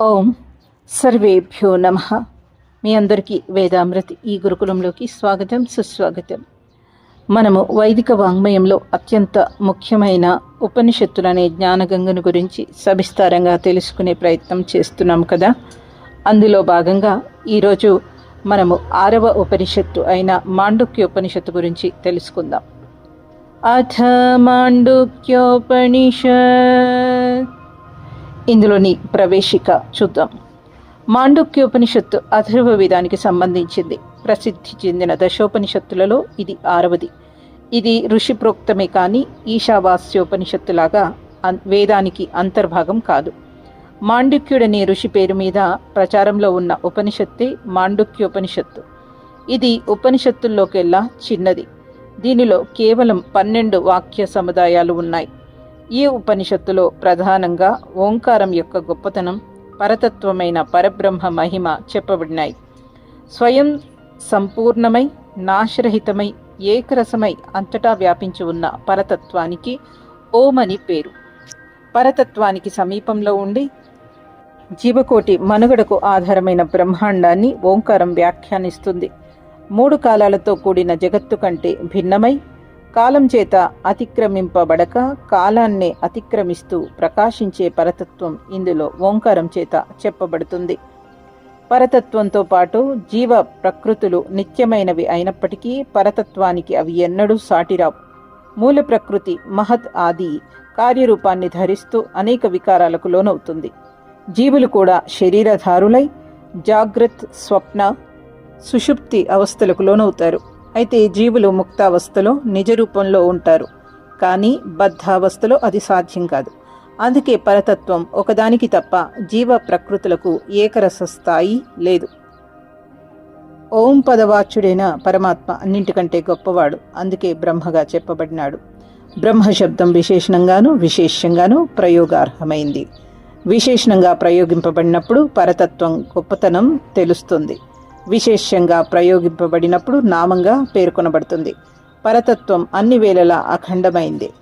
ఓం సర్వేభ్యో నమ. మీ అందరికీ వేదామృతి ఈ గురుకులంలోకి స్వాగతం సుస్వాగతం. మనము వైదిక వాంగ్మయంలో అత్యంత ముఖ్యమైన ఉపనిషత్తులనే జ్ఞానగంగను గురించి సవిస్తారంగా తెలుసుకునే ప్రయత్నం చేస్తున్నాం కదా. అందులో భాగంగా ఈరోజు మనము ఆరవ ఉపనిషత్తు అయిన మాండుక్య ఉపనిషత్తు గురించి తెలుసుకుందాం. అథ మాండుక్యోపనిషత్ ఇందులోని ప్రవేశిక చూద్దాం. మాండుక్యోపనిషత్తు అథర్వ వేదానికి సంబంధించింది. ప్రసిద్ధి చెందిన దశోపనిషత్తులలో ఇది ఆరవది. ఇది ఋషి ప్రోక్తమే కానీ ఈశావాస్యోపనిషత్తులాగా వేదానికి అంతర్భాగం కాదు. మాండుక్యుడనే ఋషి పేరు మీద ప్రచారంలో ఉన్న ఉపనిషత్తే మాండుక్యోపనిషత్తు. ఇది ఉపనిషత్తుల్లోకెల్లా చిన్నది. దీనిలో కేవలం పన్నెండు వాక్య సముదాయాలు ఉన్నాయి. ఈ ఉపనిషత్తులో ప్రధానంగా ఓంకారం యొక్క గొప్పతనం పరతత్వమైన పరబ్రహ్మ మహిమ చెప్పబడినాయి. స్వయం సంపూర్ణమై నాశరహితమై ఏకరసమై అంతటా వ్యాపించి ఉన్న పరతత్వానికి ఓం అని పేరు. పరతత్వానికి సమీపంలో ఉండి జీవకోటి మనుగడకు ఆధారమైన బ్రహ్మాండాన్ని ఓంకారం వ్యాఖ్యానిస్తుంది. మూడు కాలాలతో కూడిన జగత్తు కంటే భిన్నమై కాలం చేత అతిక్రమింపబడక కాలాన్నే అతిక్రమిస్తూ ప్రకాశించే పరతత్వం ఇందులో ఓంకారం చేత చెప్పబడుతుంది. పరతత్వంతో పాటు జీవ ప్రకృతులు నిత్యమైనవి అయినప్పటికీ పరతత్వానికి అవి ఎన్నడూ సాటిరావు. మూల ప్రకృతి మహత్ ఆది కార్యరూపాన్ని ధరిస్తూ అనేక వికారాలకు లోనవుతుంది. జీవులు కూడా శరీరధారులై జాగ్రత్ స్వప్న సుషుప్తి అవస్థలకు లోనవుతారు. అయితే జీవులు ముక్తావస్థలో నిజ రూపంలో ఉంటారు. కానీ బద్ధావస్థలో అది సాధ్యం కాదు. అందుకే పరతత్వం ఒకదానికి తప్ప జీవ ప్రకృతులకు ఏకరస స్థాయి లేదు. ఓం పదవాచ్యుడైన పరమాత్మ అన్నింటికంటే గొప్పవాడు. అందుకే బ్రహ్మగా చెప్పబడినాడు. బ్రహ్మ శబ్దం విశేషణంగాను విశేషంగాను ప్రయోగార్హమైంది. విశేషణంగా ప్రయోగింపబడినప్పుడు పరతత్వం గొప్పతనం తెలుస్తుంది. విశేషంగా ప్రయోగింపబడినప్పుడు నామంగా పేర్కొనబడుతుంది. పరతత్వం అన్ని వేళలా అఖండమైంది.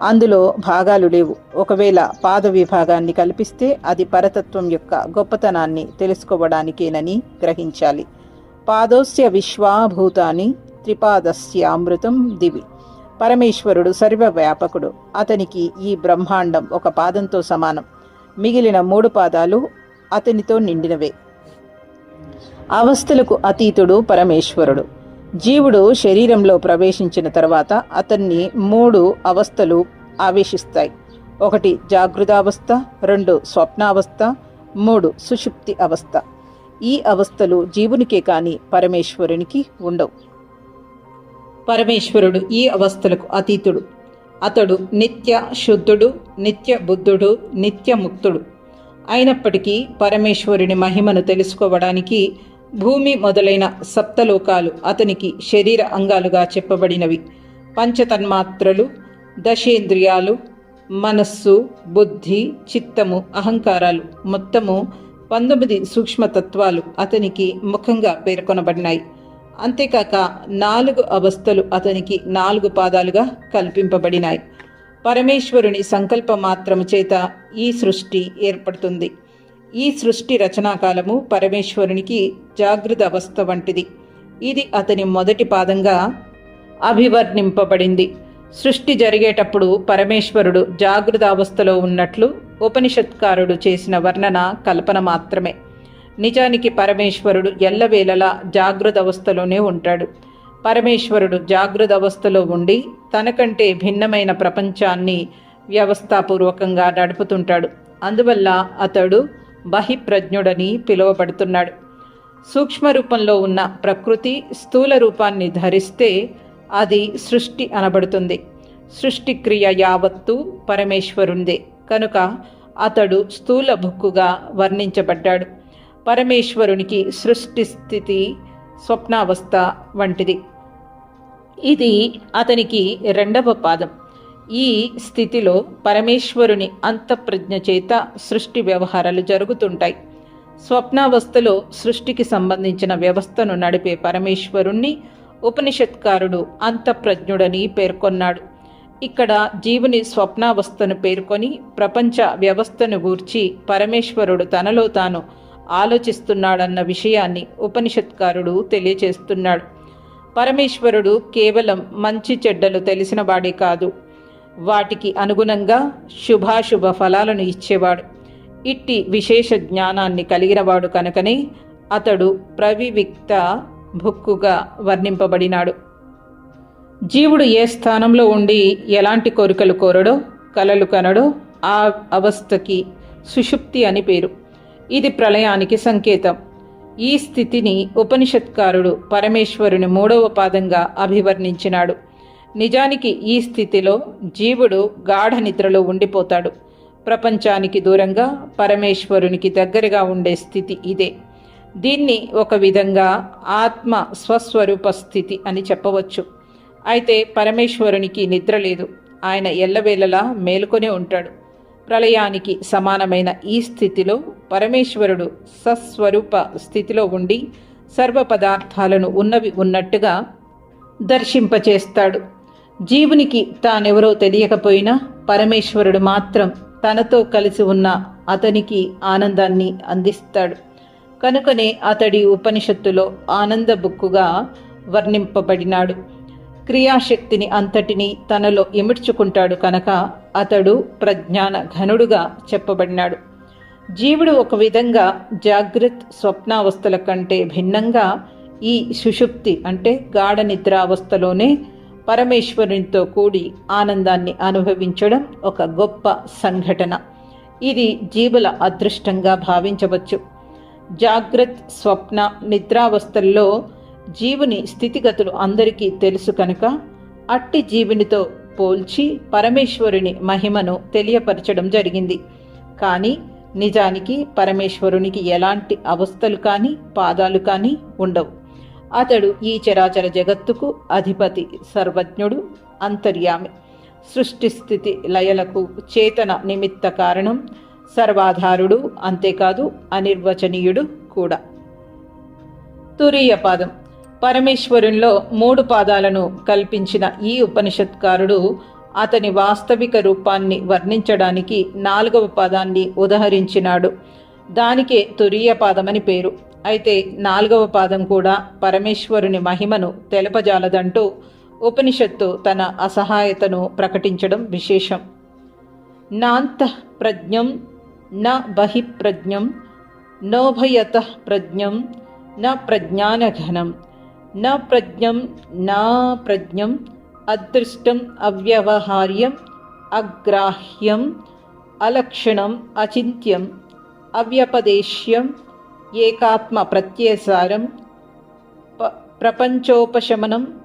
అందులో భాగాలు లేవు. ఒకవేళ పాద విభాగాన్ని కల్పిస్తే అది పరతత్వం యొక్క గొప్పతనాన్ని తెలుసుకోవడానికేనని గ్రహించాలి. పాదోస్య విశ్వాభూతాని త్రిపాదస్యామృతం దివి. పరమేశ్వరుడు సర్వవ్యాపకుడు. అతనికి ఈ బ్రహ్మాండం ఒక పాదంతో సమానం. మిగిలిన మూడు పాదాలు అతనితో నిండినవే. అవస్థలకు అతీతుడు పరమేశ్వరుడు. జీవుడు శరీరంలో ప్రవేశించిన తర్వాత అతన్ని మూడు అవస్థలు ఆవేశిస్తాయి. ఒకటి జాగృతావస్థ రెండు స్వప్నావస్థ మూడు సుషుప్తి అవస్థ. ఈ అవస్థలు జీవునికే కాని పరమేశ్వరునికి ఉండవు. పరమేశ్వరుడు ఈ అవస్థలకు అతీతుడు. అతడు నిత్య శుద్ధుడు నిత్య బుద్ధుడు నిత్య ముక్తుడు. అయినప్పటికీ పరమేశ్వరుని మహిమను తెలుసుకోవడానికి భూమి మొదలైన సప్తలోకాలు అతనికి శరీర అంగాలుగా చెప్పబడినవి. పంచతన్మాత్రలు దశేంద్రియాలు మనస్సు బుద్ధి చిత్తము అహంకారాలు మొత్తము పంతొమ్మిది సూక్ష్మతత్వాలు అతనికి ముఖంగా పేర్కొనబడినాయి. అంతేకాక నాలుగు అవస్థలు అతనికి నాలుగు పాదాలుగా కల్పింపబడినాయి. పరమేశ్వరుని సంకల్ప మాత్రము చేత ఈ సృష్టి ఏర్పడుతుంది. ఈ సృష్టి రచనాకాలము పరమేశ్వరునికి జాగృత అవస్థ వంటిది. ఇది అతని మొదటి పాదంగా అభివర్ణింపబడింది. సృష్టి జరిగేటప్పుడు పరమేశ్వరుడు జాగృత అవస్థలో ఉన్నట్లు ఉపనిషత్కారుడు చేసిన వర్ణన కల్పన మాత్రమే. నిజానికి పరమేశ్వరుడు ఎల్లవేళలా జాగృత అవస్థలోనే ఉంటాడు. పరమేశ్వరుడు జాగృత అవస్థలో ఉండి తనకంటే భిన్నమైన ప్రపంచాన్ని వ్యవస్థాపూర్వకంగా నడుపుతుంటాడు. అందువల్ల అతడు బహిప్రజ్ఞుడని పిలువబడుతున్నాడు. సూక్ష్మ రూపంలో ఉన్న ప్రకృతి స్థూల రూపాన్ని ధరిస్తే అది సృష్టి అనబడుతుంది. సృష్టిక్రియ యావత్తు పరమేశ్వరుందే. కనుక అతడు స్థూల భుక్కుగా వర్ణించబడ్డాడు. పరమేశ్వరునికి సృష్టి స్థితి స్వప్నావస్థ వంటిది. ఇది అతనికి రెండవ పాదం. ఈ స్థితిలో పరమేశ్వరుని అంతఃప్రజ్ఞ చేత సృష్టి వ్యవహారాలు జరుగుతుంటాయి. స్వప్నావస్థలో సృష్టికి సంబంధించిన వ్యవస్థను నడిపే పరమేశ్వరుణ్ణి ఉపనిషత్కారుడు అంతఃప్రజ్ఞుడని పేర్కొన్నాడు. ఇక్కడ జీవుని స్వప్నావస్థను పేర్కొని ప్రపంచ వ్యవస్థను గూర్చి పరమేశ్వరుడు తనలో తాను ఆలోచిస్తున్నాడన్న విషయాన్ని ఉపనిషత్కారుడు తెలియచేస్తున్నాడు. పరమేశ్వరుడు కేవలం మంచి చెడ్డలు తెలిసిన వాడే కాదు. వాటికి అనుగుణంగా శుభాశుభ ఫలాలను ఇచ్చేవాడు. ఇట్టి విశేష జ్ఞానాన్ని కలిగినవాడు కనుకనే అతడు ప్రవివిక్త భుక్కుగా వర్ణింపబడినాడు. జీవుడు ఏ స్థానంలో ఉండి ఎలాంటి కోరికలు కోరడో కలలు కనడో ఆ అవస్థకి సుషుప్తి అని పేరు. ఇది ప్రళయానికి సంకేతం. ఈ స్థితిని ఉపనిషత్కారుడు పరమేశ్వరుని మూడవ పాదంగా అభివర్ణించినాడు. నిజానికి ఈ స్థితిలో జీవుడు గాఢ నిద్రలో ఉండిపోతాడు. ప్రపంచానికి దూరంగా పరమేశ్వరునికి దగ్గరగా ఉండే స్థితి ఇదే. దీన్ని ఒక విధంగా ఆత్మ స్వస్వరూప స్థితి అని చెప్పవచ్చు. అయితే పరమేశ్వరునికి నిద్ర లేదు. ఆయన ఎల్లవేళలా మేలుకొనే ఉంటాడు. ప్రళయానికి సమానమైన ఈ స్థితిలో పరమేశ్వరుడు సస్వరూప స్థితిలో ఉండి సర్వ పదార్థాలను ఉన్నవి ఉన్నట్టుగా దర్శింపచేస్తాడు. జీవునికి తానెవరో తెలియకపోయినా పరమేశ్వరుడు మాత్రం తనతో కలిసి ఉన్న అతనికి ఆనందాన్ని అందిస్తాడు. కనుకనే అతడి ఉపనిషత్తులో ఆనంద బుక్కుగా వర్ణింపబడినాడు. క్రియాశక్తిని అంతటిని తనలో ఇమిడ్చుకుంటాడు కనుక అతడు ప్రజ్ఞాన ఘనుడుగా చెప్పబడినాడు. జీవుడు ఒక విధంగా జాగ్రత్త స్వప్నావస్థల కంటే భిన్నంగా ఈ సుషుప్తి అంటే గాఢ నిద్రావస్థలోనే పరమేశ్వరునితో కూడి ఆనందాన్ని అనుభవించడం ఒక గొప్ప సంఘటన. ఇది జీవుల అదృష్టంగా భావించవచ్చు. జాగ్రత్ స్వప్న నిద్రావస్థల్లో జీవుని స్థితిగతులు అందరికీ తెలుసు కనుక అట్టి జీవునితో పోల్చి పరమేశ్వరుని మహిమను తెలియపరచడం జరిగింది. కానీ నిజానికి పరమేశ్వరునికి ఎలాంటి అవస్థలు కానీ పాదాలు కానీ ఉండవు. అతడు ఈ చరాచర జగత్తుకు అధిపతి సర్వజ్ఞుడు అంతర్యామి. సృష్టి స్థితి లయలకు చేతన నిమిత్త కారణం సర్వాధారుడు అంతేకాదు అనిర్వచనీయుడు కూడా. తురీయ పాదం పరమేశ్వరుల్లో మూడు పాదాలను కల్పించిన ఈ ఉపనిషత్కారుడు అతని వాస్తవిక రూపాన్ని వర్ణించడానికి నాలుగవ పదాన్ని ఉదహరించినాడు. దానికే తురీయ పాదమని పేరు. అయితే నాలుగవ పాదం కూడా పరమేశ్వరుని మహిమను తెలపజాలదంటూ ఉపనిషత్తు తన అసహాయతను ప్రకటించడం విశేషం. నాంత ప్రజ్ఞం న బహిప్రజ్ఞం నోభయత ప్రజ్ఞం న ప్రజ్ఞానఘనం న ప్రజ్ఞం నా ప్రజ్ఞం అదృష్టం అవ్యవహార్యం అగ్రాహ్యం అలక్షణం అచింత్యం అవ్యపదేశ్యం ఏకాత్మ ప్రత్యయసారం ప ప్రపంచోపశమనం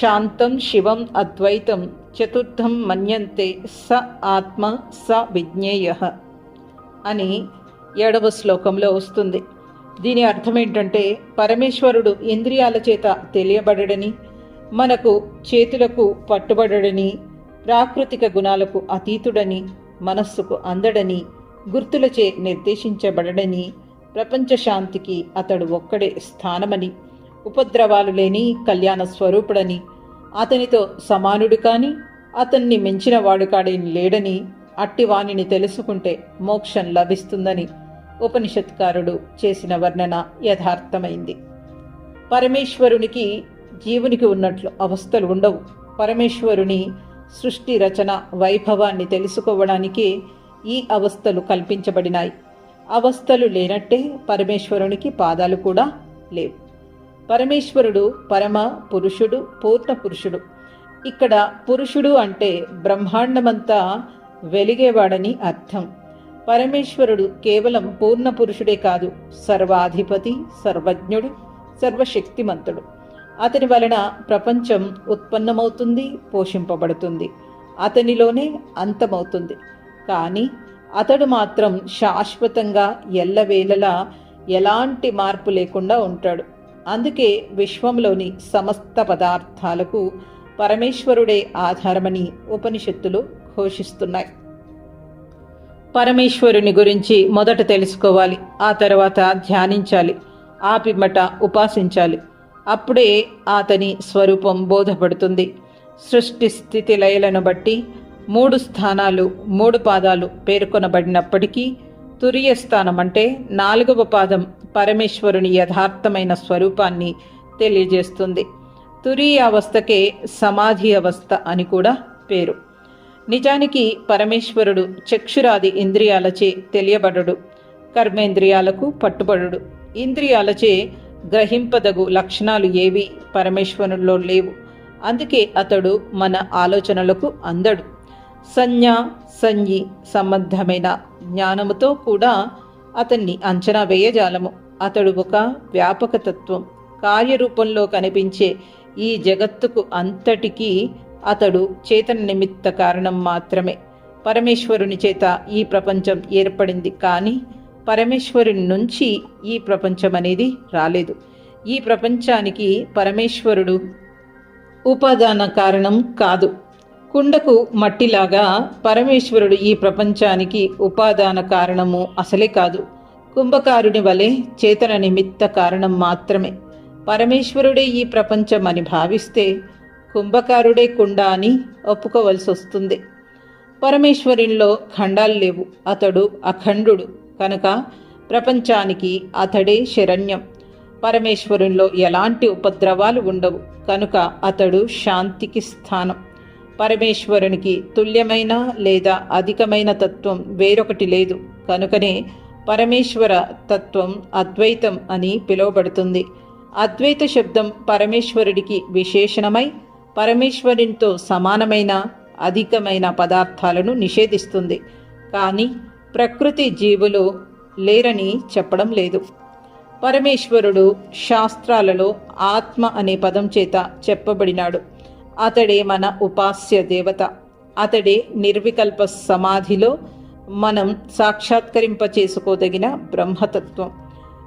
శాంతం శివం అద్వైతం చతుర్థం మన్యంతే స ఆత్మ స విజ్ఞేయ అని ఏడవ శ్లోకంలో వస్తుంది. దీని అర్థం ఏంటంటే పరమేశ్వరుడు ఇంద్రియాల చేత తెలియబడడని మనకు చేతులకు పట్టుబడడని ప్రాకృతిక గుణాలకు అతీతుడని మనస్సుకు అందడని గుర్తులచే నిర్దేశించబడడని ప్రపంచ శాంతికి అతడు ఒక్కడే స్థానమని ఉపద్రవాలు లేని కళ్యాణ స్వరూపుడని అతనితో సమానుడు కానీ అతన్ని మించిన వాడు లేడని అట్టివాణిని తెలుసుకుంటే మోక్షం లభిస్తుందని ఉపనిషత్కారుడు చేసిన వర్ణన యథార్థమైంది. పరమేశ్వరునికి జీవునికి ఉన్నట్లు అవస్థలు ఉండవు. పరమేశ్వరుని సృష్టి రచన వైభవాన్ని తెలుసుకోవడానికి ఈ అవస్థలు కల్పించబడినాయి. అవస్థలు లేనట్టే పరమేశ్వరునికి పాదాలు కూడా లేవు. పరమేశ్వరుడు పరమ పురుషుడు పూర్ణ పురుషుడు. ఇక్కడ పురుషుడు అంటే బ్రహ్మాండమంతా వెలిగేవాడని అర్థం. పరమేశ్వరుడు కేవలం పూర్ణ పురుషుడే కాదు సర్వాధిపతి సర్వజ్ఞుడు సర్వశక్తిమంతుడు. అతని వలన ప్రపంచం ఉత్పన్నమవుతుంది పోషింపబడుతుంది. అతనిలోనే అంతమవుతుంది. కానీ అతడు మాత్రం శాశ్వతంగా ఎల్లవేళలా ఎలాంటి మార్పు లేకుండా ఉంటాడు. అందుకే విశ్వంలోని సమస్త పదార్థాలకు పరమేశ్వరుడే ఆధారమని ఉపనిషత్తులు ఘోషిస్తున్నాయి. పరమేశ్వరుని గురించి మొదట తెలుసుకోవాలి ఆ తర్వాత ధ్యానించాలి ఆ పిమ్మట ఉపాసించాలి. అప్పుడే అతని స్వరూపం బోధపడుతుంది. సృష్టి స్థితి లయలను బట్టి మూడు స్థానాలు మూడు పాదాలు పేర్కొనబడినప్పటికీ తురియ స్థానం అంటే నాలుగవ పాదం పరమేశ్వరుని యథార్థమైన స్వరూపాన్ని తెలియజేస్తుంది. తురియ అవస్థకే సమాధి అవస్థ అని కూడా పేరు. నిజానికి పరమేశ్వరుడు చక్షురాది ఇంద్రియాలచే తెలియబడడు కర్మేంద్రియాలకు పట్టుబడుడు. ఇంద్రియాలచే గ్రహింపదగు లక్షణాలు ఏవి పరమేశ్వరుల్లో లేవు. అందుకే అతడు మన ఆలోచనలకు అందడు. సంజ్ఞ సంజ్ఞి సంబంధమైన జ్ఞానముతో కూడా అతన్ని అంచనా వేయజాలము. అతడు ఒక వ్యాపక తత్వం కార్యరూపంలో కనిపించే ఈ జగత్తుకు అంతటికీ అతడు చేతన నిమిత్త కారణం మాత్రమే. పరమేశ్వరుని చేత ఈ ప్రపంచం ఏర్పడింది కానీ పరమేశ్వరుని నుంచి ఈ ప్రపంచం అనేది రాలేదు. ఈ ప్రపంచానికి పరమేశ్వరుడు ఉపాదాన కారణం కాదు. కుండకు మట్టిలాగా పరమేశ్వరుడు ఈ ప్రపంచానికి ఉపాదాన కారణము అసలే కాదు. కుంభకారుని వలె చేతన నిమిత్త కారణం మాత్రమే. పరమేశ్వరుడే ఈ ప్రపంచం అని భావిస్తే కుంభకారుడే కుండ అని ఒప్పుకోవలసి వస్తుంది పరమేశ్వరునిలో ఖండాలు లేవు. అతడు అఖండుడు. కనుక ప్రపంచానికి అతడే శరణ్యం. పరమేశ్వరునిలో ఎలాంటి ఉపద్రవాలు ఉండవు. కనుక అతడు శాంతికి స్థానం. పరమేశ్వరునికి తుల్యమైన లేదా అధికమైన తత్వం వేరొకటి లేదు. కనుకనే పరమేశ్వర తత్వం అద్వైతం అని పిలువబడుతుంది. అద్వైత శబ్దం పరమేశ్వరుడికి విశేషణమై పరమేశ్వరునితో సమానమైన అధికమైన పదార్థాలను నిషేధిస్తుంది. కానీ ప్రకృతి జీవులు లేరని చెప్పడం లేదు. పరమేశ్వరుడు శాస్త్రాలలో ఆత్మ అనే పదం చేత చెప్పబడినాడు. అతడే మన ఉపాస్య దేవత అతడే నిర్వికల్ప సమాధిలో మనం సాక్షాత్కరింప చేసుకోదగిన బ్రహ్మతత్వం.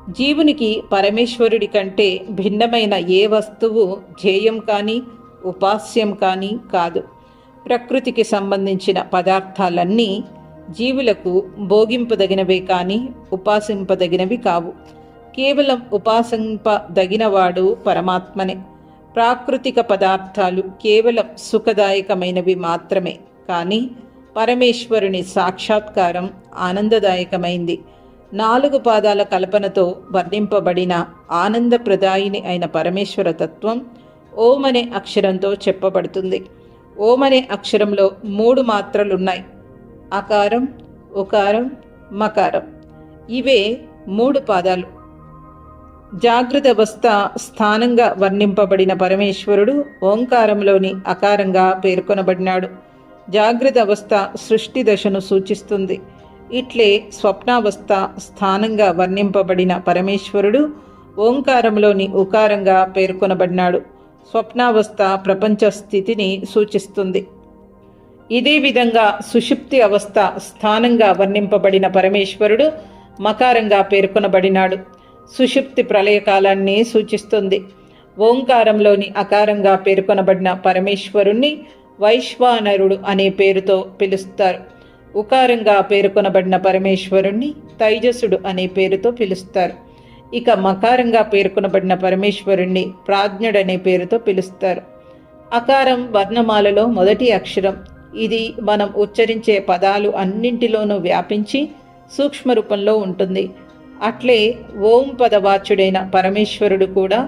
జీవునికి పరమేశ్వరుడి కంటే భిన్నమైన ఏ వస్తువు ధ్యేయం కానీ ఉపాస్యం కానీ కాదు. ప్రకృతికి సంబంధించిన పదార్థాలన్నీ జీవులకు భోగింపదగినవే కానీ ఉపాసింపదగినవి కావు. కేవలం ఉపాసింపదగినవాడు పరమాత్మనే. ప్రాకృతిక పదార్థాలు కేవలం సుఖదాయకమైనవి మాత్రమే. కానీ పరమేశ్వరుని సాక్షాత్కారం ఆనందదాయకమైంది. నాలుగు పాదాల కల్పనతో వర్ణింపబడిన ఆనందప్రదాయిని అయిన పరమేశ్వర తత్వం ఓం అనే అక్షరంతో చెప్పబడుతుంది. ఓం అనే అక్షరంలో మూడు మాత్రలున్నాయి. అకారం ఉకారం మకారం. ఇవే మూడు పాదాలు. జాగ్రత్త అవస్థ స్థానంగా వర్ణింపబడిన పరమేశ్వరుడు ఓంకారంలోని అకారంగా పేర్కొనబడినాడు. జాగ్రత్త అవస్థ సృష్టి దశను సూచిస్తుంది. ఇట్లే స్వప్నావస్థ స్థానంగా వర్ణింపబడిన పరమేశ్వరుడు ఓంకారంలోని ఉకారంగా పేర్కొనబడినాడు. స్వప్నావస్థ ప్రపంచ స్థితిని సూచిస్తుంది. ఇదే విధంగా సుషుప్తి అవస్థ స్థానంగా వర్ణింపబడిన పరమేశ్వరుడు మకారంగా పేర్కొనబడినాడు. సుషుప్తి ప్రళయకాలాన్ని సూచిస్తుంది. ఓంకారంలోని అకారంగా పేర్కొనబడిన పరమేశ్వరుణ్ణి వైశ్వానరుడు అనే పేరుతో పిలుస్తారు. ఉకారంగా పేర్కొనబడిన పరమేశ్వరుణ్ణి తైజసుడు అనే పేరుతో పిలుస్తారు. ఇక మకారంగా పేర్కొనబడిన పరమేశ్వరుణ్ణి ప్రాజ్ఞుడనే పేరుతో పిలుస్తారు. అకారం వర్ణమాలలో మొదటి అక్షరం. ఇది మనం ఉచ్చరించే పదాలు అన్నింటిలోనూ వ్యాపించి సూక్ష్మ రూపంలో ఉంటుంది. అట్లే ఓం పదవాచ్యుడైన పరమేశ్వరుడు కూడా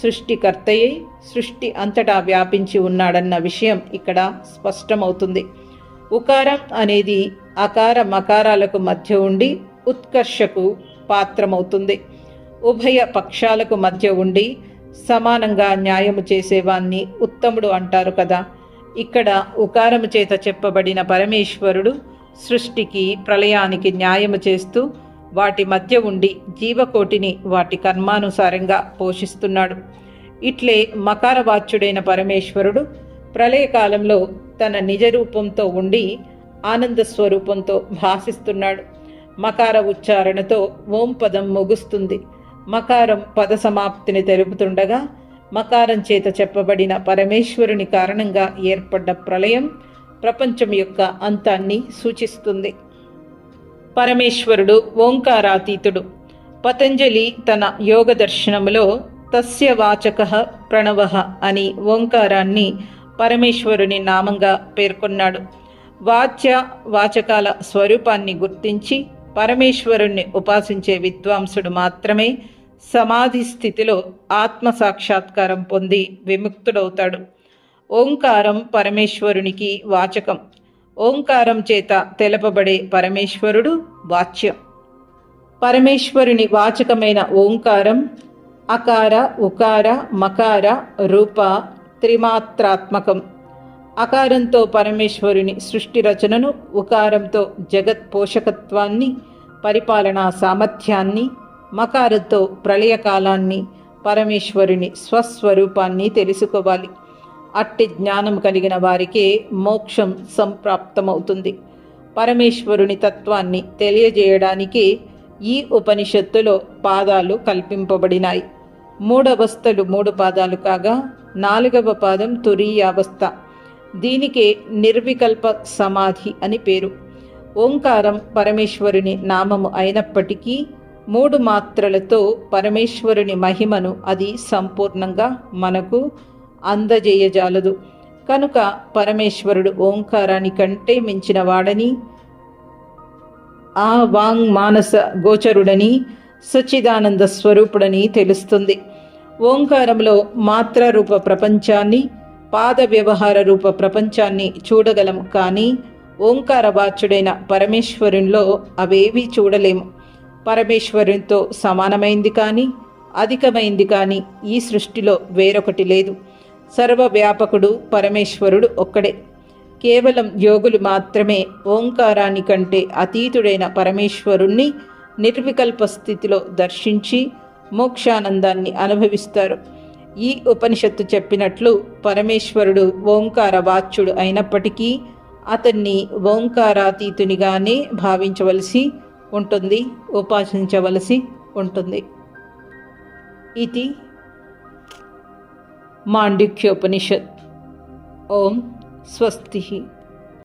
సృష్టికర్తయ్యై సృష్టి అంతటా వ్యాపించి ఉన్నాడన్న విషయం ఇక్కడ స్పష్టమవుతుంది. ఉకారం అనేది అకార మకారాలకు మధ్య ఉండి ఉత్కర్షకు పాత్రమవుతుంది. ఉభయ పక్షాలకు మధ్య ఉండి సమానంగా న్యాయము చేసేవాన్ని ఉత్తముడు అంటారు కదా. ఇక్కడ ఉకారము చేత చెప్పబడిన పరమేశ్వరుడు సృష్టికి ప్రళయానికి న్యాయము చేస్తూ వాటి మధ్య ఉండి జీవకోటిని వాటి కర్మానుసారంగా పోషిస్తున్నాడు. ఇట్లే మకారవాచ్యుడైన పరమేశ్వరుడు ప్రళయకాలంలో తన నిజ రూపంతో ఉండి ఆనంద స్వరూపంతో భాసిస్తున్నాడు. మకార ఉచ్చారణతో ఓం పదం ముగుస్తుంది. మకారం పద సమాప్తిని తెలుపుతుండగా మకారం చేత చెప్పబడిన పరమేశ్వరుని కారణంగా ఏర్పడ్డ ప్రళయం ప్రపంచం యొక్క అంతాన్ని సూచిస్తుంది. పరమేశ్వరుడు ఓంకారాతీతుడు. పతంజలి తన యోగ దర్శనములో తస్య వాచక ప్రణవ అని ఓంకారాన్ని పరమేశ్వరుని నామంగా పేర్కొన్నాడు. వాచ్య వాచకాల స్వరూపాన్ని గుర్తించి పరమేశ్వరుణ్ణి ఉపాసించే విద్వాంసుడు మాత్రమే సమాధి స్థితిలో ఆత్మ సాక్షాత్కారం పొంది విముక్తుడవుతాడు. ఓంకారం పరమేశ్వరునికి వాచకం. ఓంకారం చేత తెలపబడే పరమేశ్వరుడు వాచ్యం. పరమేశ్వరుని వాచకమైన ఓంకారం అకార ఉకార మకార రూప త్రిమాత్రాత్మకం. అకారంతో పరమేశ్వరుని సృష్టి రచనను ఉకారంతో జగత్ పోషకత్వాన్ని పరిపాలనా సామర్థ్యాన్ని మకారంతో ప్రళయకాలాన్ని పరమేశ్వరుని స్వస్వరూపాన్ని తెలుసుకోవాలి. అట్టి జ్ఞానం కలిగిన వారికే మోక్షం సంప్రాప్తమవుతుంది. పరమేశ్వరుని తత్వాన్ని తెలియజేయడానికి ఈ ఉపనిషత్తులో పాదాలు కల్పింపబడినాయి. మూడవస్థలు మూడు పాదాలు కాగా నాలుగవ పాదం తురీయావస్థ. దీనికే నిర్వికల్ప సమాధి అని పేరు. ఓంకారం పరమేశ్వరుని నామము అయినప్పటికీ మూడు మాత్రలతో పరమేశ్వరుని మహిమను అది సంపూర్ణంగా మనకు అందజేయజాలదు. కనుక పరమేశ్వరుడు ఓంకారాని కంటే మించిన వాడని ఆ వాంగ్ మానస గోచరుడని సచ్చిదానంద స్వరూపుడని తెలుస్తుంది. ఓంకారంలో మాత్ర రూప ప్రపంచాన్ని పాద వ్యవహార రూప ప్రపంచాన్ని చూడగలం కానీ ఓంకార వాచుడైన పరమేశ్వరునిలో అవేవి చూడలేము. పరమేశ్వరునితో సమానమైంది కానీ అధికమైంది కానీ ఈ సృష్టిలో వేరొకటి లేదు. సర్వవ్యాపకుడు పరమేశ్వరుడు ఒక్కడే. కేవలం యోగులు మాత్రమే ఓంకారాని కంటే అతీతుడైన పరమేశ్వరుణ్ణి నిర్వికల్ప స్థితిలో దర్శించి మోక్షానందాన్ని అనుభవిస్తారు. ఈ ఉపనిషత్తు చెప్పినట్లు పరమేశ్వరుడు ఓంకార వాచ్యుడు అయినప్పటికీ అతన్ని ఓంకారాతీతునిగానే భావించవలసి ఉంటుంది ఉపాసించవలసి ఉంటుంది. ఇది మాండిక్యోపనిషత్ ఓం స్వస్తి